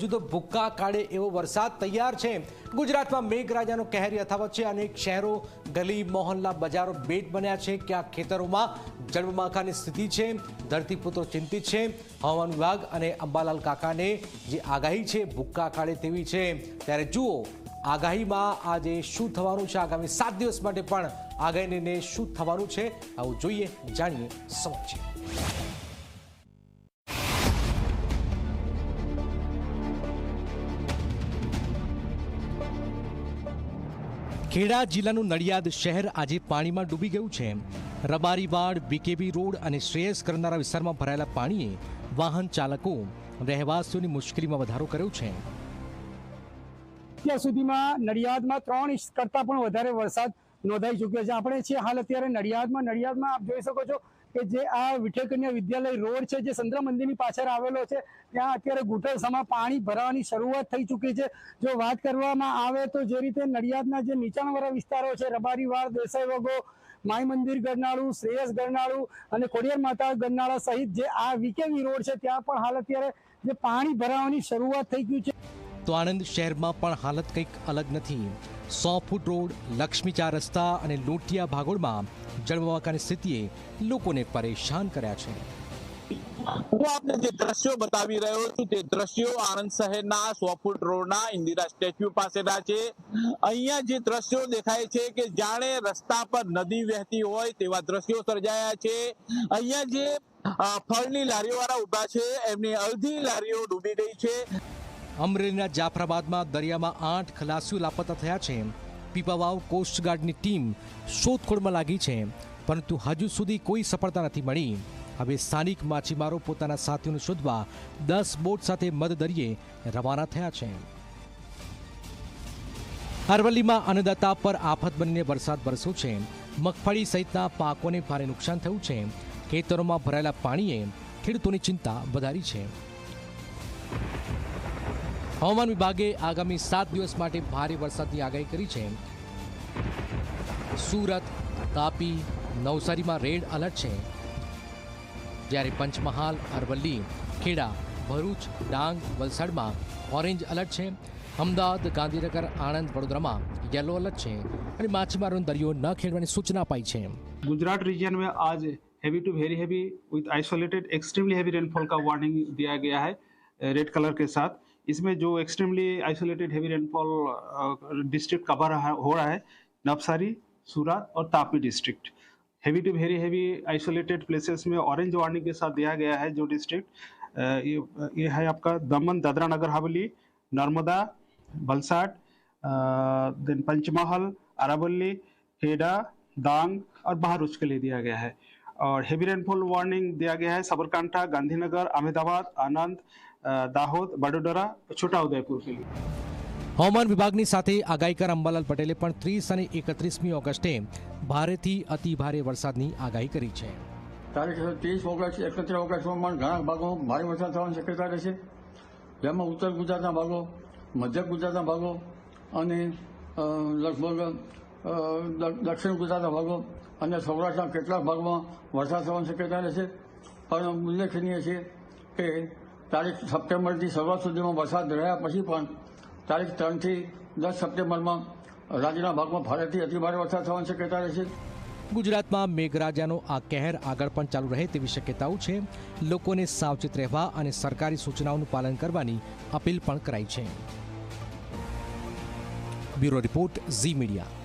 હજુ તો ભૂક્કા કાઢે એવો વરસાદ તૈયાર છે. ગુજરાતમાં મેઘરાજાનો કહેર યથાવત છે. અનેક શહેરો, ગલી, મોહલ્લા, બજારો બેટ બન્યા છે. ક્યાં ખેતરોમાં જળબંબાકારની સ્થિતિ છે. ધરતીપુત્રો ચિંતિત છે. હવામાન વિભાગ અને અંબાલાલ કાકાને જે આગાહી છે, ભૂક્કા કાઢે તેવી છે. ત્યારે જુઓ, આગાહીમાં આજે શું થવાનું છે? આગામી સાત દિવસ માટે પણ આગાહીને શું થવાનું છે? આવું જોઈએ, જાણીએ સમજીએ ખેડા જિલ્લાનું નડિયાદ શહેર આજે પાણીમાં ડૂબી ગયું છે. રબારીવાડ, બીકેબી રોડ અને શ્રેયસ કરનારા વિસ્તારમાં ભરાયેલા પાણીએ વાહન ચાલકો રહેવાસીઓની મુશ્કેલીમાં વધારો કર્યો છે. અત્યાર સુધીમાં નડિયાદમાં ત્રણ કરતાં પણ વધારે વરસાદ નોંધાઈ ચૂક્યો છે. આપણે છીએ હાલ અત્યારે નડિયાદમાં. નડિયાદમાં આપ જોઈ શકો છો કે જે આ વિઠ્ઠલ કન્યા વિદ્યાલય રોડ છે, જે સંદ્ર મંદિરની પાછળ આવેલો છે, ત્યાં અત્યારે ઘૂંટણસામાં પાણી ભરાવાની શરૂઆત થઈ ચૂકી છે. જો વાત કરવામાં આવે તો જે રીતે નડિયાદના જે નીચાણવાળા વિસ્તારો છે રબારીવાડ દેસાઈ વગો, માઈ મંદિર ગરનાળું, શ્રેયસ ગરનાળું અને ખોડિયાર માતા ગરનાળા સહિત જે આ વીકેવી રોડ છે, ત્યાં પણ હાલ અત્યારે જે પાણી ભરાવાની શરૂઆત થઈ ગયું છે. તો આણંદ શહેરમાં પણ હાલત કંઈક અલગ નથી. સો ફૂટ રોડ લક્ષ્મી ચાર રસ્તા અને લોટિયા ભાગોળમાં જળવાકાની સ્થિતિએ લોકોને પરેશાન કર્યા છે. હું આપને જે દ્રશ્યો બતાવી રહ્યો છું તે દ્રશ્યો આણંદ શહેરના સો ફૂટ રોડના ઇન્દિરા સ્ટેચ્યુ પાસેના છે. અહીંયા જે દ્રશ્યો દેખાય છે કે જાણે રસ્તા પર નદી વહેતી હોય તેવા દ્રશ્યો સર્જાયા છે. અહીંયા જે ફળની ફળની લારીઓવાળા ઊભા છે, એમની અડધી લારીઓ ડૂબી ગઈ છે. અમરેલીના જાફરાબાદમાં દરિયામાં આઠ ખલાસીઓ લાપતા થયા છે. પીપાવાવ કોસ્ટગાર્ડની ટીમ શોધખોળમાં લાગી છે, પરંતુ હજુ સુધી કોઈ સફળતા નથી મળી. હવે સ્થાનિક માછીમારો પોતાના સાથીઓને શોધવા દસ બોટ સાથે મધદરિયે રવાના થયા છે. અરવલ્લીમાં અન્નદાતા પર આફત બનીને વરસાદ વરસ્યો છે. મગફળી સહિતના પાકોને ભારે નુકસાન થયું છે. ખેતરોમાં ભરાયેલા પાણીએ ખેડૂતોની ચિંતા વધારી છે. હવામાન વિભાગે આગામી સાત દિવસ માટે ભારે વરસાદની આગાહી કરી છે સુરત તાપી નવસારીમાં રેડ એલર્ટ છે જ્યારે પંચમહાલ અરવલ્લી ખેડા ભરૂચ ડાંગ વલસાડમાં ઓરેન્જ એલર્ટ છે અમદાવાદ ગાંધીનગર આણંદ વડોદરામાં યલો એલર્ટ છે અને માછીમારોને દરિયો ન ખેડવાની સૂચના અપાઈ છે गुजरात रीजन में आज heavy to very heavy with isolated extremely heavy rainfall का वार्निंग दिया गया है रेड कलर के साथ इसमें जो extremely isolated heavy rainfall district cover हो रहा है, नवसारी, सूरत और Tapi district heavy to very heavy isolated places में ऑरेंज वार्निंग के साथ दिया गया है जो डिस्ट्रिक्ट ये ये है आपका दमन, दादरा नगर हवेली, नर्मदा वलसाड देन पंचमहल, अरावली खेड़ा दांग और बहारूच के लिए दिया गया है। और हेवी रेनफॉल वार्निंग दिया गया है साबरकांठा गांधीनगर अहमदाबाद आनंद अ, दाहोद बडोदरा छोटा उदयपुर के लिए હવામાન વિભાગની સાથે આગાહીકાર અંબાલાલ પટેલે પણ ત્રીસ અને એકત્રીસમી ઓગસ્ટે ભારેથી અતિ ભારે વરસાદની આગાહી કરી છે તારીખ ત્રીસ ઓગસ્ટ એકત્રીસ ઓગસ્ટમાં પણ ઘણા ભાગોમાં ભારે વરસાદ થવાની શક્યતા રહેશે જેમાં ઉત્તર ગુજરાતના ભાગો મધ્ય ગુજરાતના ભાગો અને અ, લગભગ અ, દ- દક્ષિણ ગુજરાતના ભાગો અને સૌરાષ્ટ્રના કેટલાક ભાગમાં વરસાદ થવાની શક્યતા રહેશે પણ ઉલ્લેખનીય છે કે તારીખ સપ્ટેમ્બરથી શરૂઆત સુધીમાં વરસાદ રહ્યા પછી પણ તારીખ ત્રણથી દસ સપ્ટેમ્બરમાં રાજ્યના ભાગમાં ભારેથી અતિભારે વરસાદ થવાની શક્યતા રહેશે ગુજરાતમાં મેઘરાજાનો આ કહેર આગળ પણ ચાલુ રહે તેવી શક્યતાઓ છે. લોકોને સાવચેત રહેવા અને સરકારી સૂચનાઓનું પાલન કરવાની અપીલ પણ કરાઈ છે. Bureau report Zee media.